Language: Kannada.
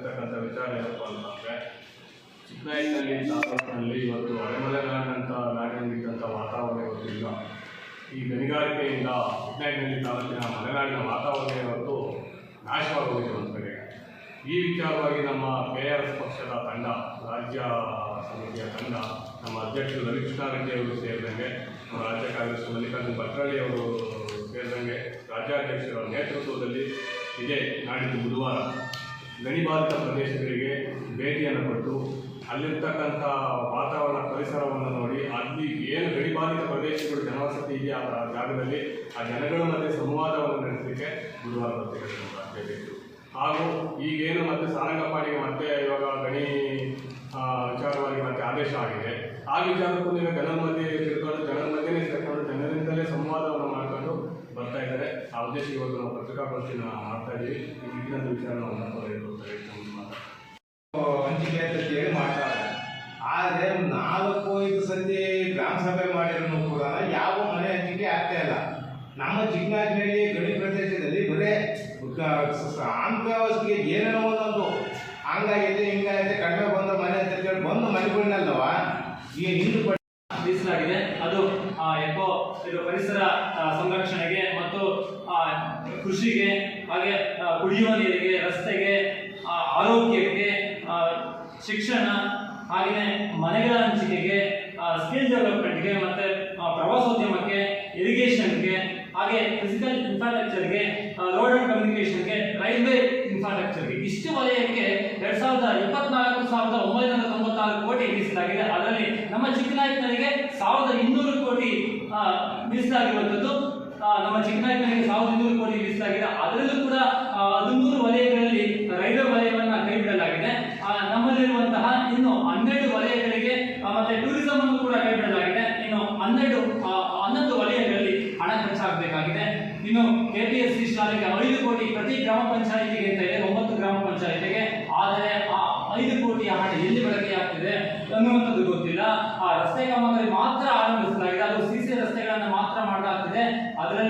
ಹೇಳ್ತಕ್ಕಂಥ ವಿಚಾರ ಏನಪ್ಪ ಅಂತಂದರೆ ಚಿಕ್ಕನಾಯಿನಲ್ಲಿ ತಾಲೂಕಿನಲ್ಲಿ ಇವತ್ತು ಅರೆಮಲೆನಾಡಿನಂಥ ನಾಡಿನಲ್ಲಿದ್ದಂಥ ವಾತಾವರಣ ಇವತ್ತಿಲ್ಲ ಈ ಗಣಿಗಾರಿಕೆಯಿಂದ ಚಿಕ್ಕನಾಯಿನಲ್ಲಿ ತಾಲೂಕಿನ ಮಲೆನಾಡಿನ ವಾತಾವರಣ ಇವತ್ತು ನಾಶವಾಗೋಗಿದೆ ಒಂದು ಕಡೆ. ಈ ವಿಚಾರವಾಗಿ ನಮ್ಮ ಕೆ ಆರ್ ಎಸ್ ಪಕ್ಷದ ತಂಡ, ರಾಜ್ಯ ಸಮಿತಿಯ ತಂಡ, ನಮ್ಮ ಅಧ್ಯಕ್ಷರು ರವಿಕೃಷ್ಣಾರೆಡ್ಡಿ ಅವರು ಸೇರಿದಂಗೆ, ನಮ್ಮ ರಾಜ್ಯ ಕಾಂಗ್ರೆಸ್ ಮಲ್ಲಿಕಾರ್ಜುನ ಭಟ್ರಳ್ಳಿ ಅವರು ಸೇರಿದಂಗೆ ರಾಜ್ಯಾಧ್ಯಕ್ಷರ ನೇತೃತ್ವದಲ್ಲಿ ಇದೇ ನಾಡಿದ್ದು ಬುಧವಾರ. ಗಣಿಬಾಧಿತ ಪ್ರದೇಶಗಳಿಗೆ ಭೇಟಿಯನ್ನು ಕೊಟ್ಟು ಅಲ್ಲಿರ್ತಕ್ಕಂಥ ವಾತಾವರಣ ಪರಿಸರವನ್ನು ನೋಡಿ, ಅಲ್ಲಿ ಏನು ಗಡಿಬಾಧಿತ ಪ್ರದೇಶಗಳು ಜನವಸತಿ ಇದೆ ಆ ಜಾಗದಲ್ಲಿ, ಆ ಜನಗಳ ಮಧ್ಯೆ ಸಂವಾದವನ್ನು ನಡೆಸಲಿಕ್ಕೆ ಗುರುವಾರ ರಾಜ್ಯಾಧ್ಯಕ್ಷರು ಹಾಗೂ ಈಗೇನು ಮತ್ತೆ ಸಾರಂಗಪಾಡಿಗೆ ಮತ್ತೆ ಇವಾಗ ಗಣಿ ವಿಚಾರವಾಗಿ ಮತ್ತೆ ಆದೇಶ ಆಗಿದೆ. ಆ ವಿಚಾರಕ್ಕೂ ಈಗ ಜನರ ಮಧ್ಯೆ ತಿಳ್ಕೊಂಡು ಜನರ ಮಧ್ಯೆನೇ ಸೇರ್ಕೊಂಡು ಜನರಿಂದಲೇ ಸಂವಾದವನ್ನು ಮಾಡ್ಕೊಂಡು ಬರ್ತಾ ಇದ್ದಾರೆ. ಆ ಉದ್ದೇಶ ಇವತ್ತು ನಾವು ಪತ್ರಿಕಾಗೋಷ್ಠಿನ ಮಾಡ್ತಾ ಇದ್ದೀವಿ. ಇನ್ನೊಂದು ವಿಚಾರ ನಾವು ಹಂಚಿಕೆ ಅಂತ ಹೇಳಿ ಮಾಡ್ತಾರೆ ಆದರೆ ನಾಲ್ಕು ಐದು ಸತಿ ಗ್ರಾಮ ಸಭೆ ಮಾಡಿದ್ರು ಕೂಡ ಯಾವ ಮನೆ ಹಂಚಿಕೆ ಆಗ್ತಾ ಇಲ್ಲ. ನಮ್ಮ ಚಿಕ್ಕನಾಜಿನಲ್ಲಿ ಗಡಿ ಪ್ರದೇಶದಲ್ಲಿ ಬರೇ ಆಂತವಸ್ತಿಗೆ ಏನೇನೋ ಒಂದೊಂದು, ಹಂಗಾಗೈತೆ, ಹಿಂಗಾಗೈತೆ, ಕಡಿಮೆ ಬಂದ ಮನೆ ಅಂತ ಹೇಳಿ ಬಂದು ಮನೆಗಳನ್ನಲ್ವ ಈ ಅದು ಎಕೋ ಇದು ಪರಿಸರ ಸಂರಕ್ಷಣೆಗೆ ಮತ್ತು ಕೃಷಿಗೆ, ಹಾಗೆ ಕುಡಿಯುವ ನೀರಿಗೆ, ರಸ್ತೆಗೆ ಆರೋಗ್ಯಕ್ಕೆ ಶಿಕ್ಷಣ, ಹಾಗೆಯೇ ಮನೆಗಳ ಹಂಚಿಕೆಗೆ ಸ್ಕಿಲ್ ಡೆವಲಪ್ಮೆಂಟ್ಗೆ ಮತ್ತೆ ಪ್ರವಾಸೋದ್ಯಮಕ್ಕೆ, ಇರಿಗೇಷನ್ಗೆ, ಹಾಗೆ ಫಿಸಿಕಲ್ ಇನ್ಫ್ರಾಸ್ಟ್ರಕ್ಚರ್ಗೆ ರೋಡ್ ಅಂಡ್ ಕಮ್ಯುನಿಕೇಷನ್ಗೆ ರೈಲ್ವೆ ಇನ್ಫ್ರಾಸ್ಟ್ರಕ್ಚರ್ಗೆ ಕೋಟಿ ಮೀಸಲಾಗಿದೆ. ಅದರಲ್ಲಿ ನಮ್ಮ ಚಿಕ್ಕನಾಯಕನಿಗೆ ಸಾವಿರದ ಇನ್ನೂರು ಕೋಟಿ ಮೀಸಲಾಗಿರುವಂಥದ್ದು. ನಮ್ಮ ಚಿಕ್ಕನಾಯಕನಿಗೆ ಸಾವಿರದ ಇನ್ನೂರು ಕೋಟಿ ಮೀಸಲಾಗಿದೆ. ಅದರಲ್ಲೂ ಕೂಡ ಹದಿಮೂರು ವಲಯಗಳಲ್ಲಿ ರೈಲ್ವೆ ವಲಯವನ್ನ ಕೈ ಬಿಡಲಾಗಿದೆ ಆ, ನಮ್ಮಲ್ಲಿರುವಂತಹ ಇನ್ನು ಹನ್ನೆರಡು ವಲಯಗಳಿಗೆ ಮತ್ತೆ ಟೂರಿಸಂ ಅನ್ನು ಕೂಡ ಕೈ ಬಿಡಲಾಗಿದೆ ಇನ್ನು ಹನ್ನೆರಡು ಹನ್ನೊಂದು ವಲಯಗಳಲ್ಲಿ ಹಣ ಖರ್ಚಾಗಬೇಕಾಗಿದೆ. ಇನ್ನು ಕೆಪಿಎಸ್ಸಿ ಶಾಲೆಗೆ ಐದು ಕೋಟಿ ಪ್ರತಿ ಗ್ರಾಮ ಪಂಚಾಯಿತಿಗೆ ಅಂತ ಇದೆ ಮಾತ್ರ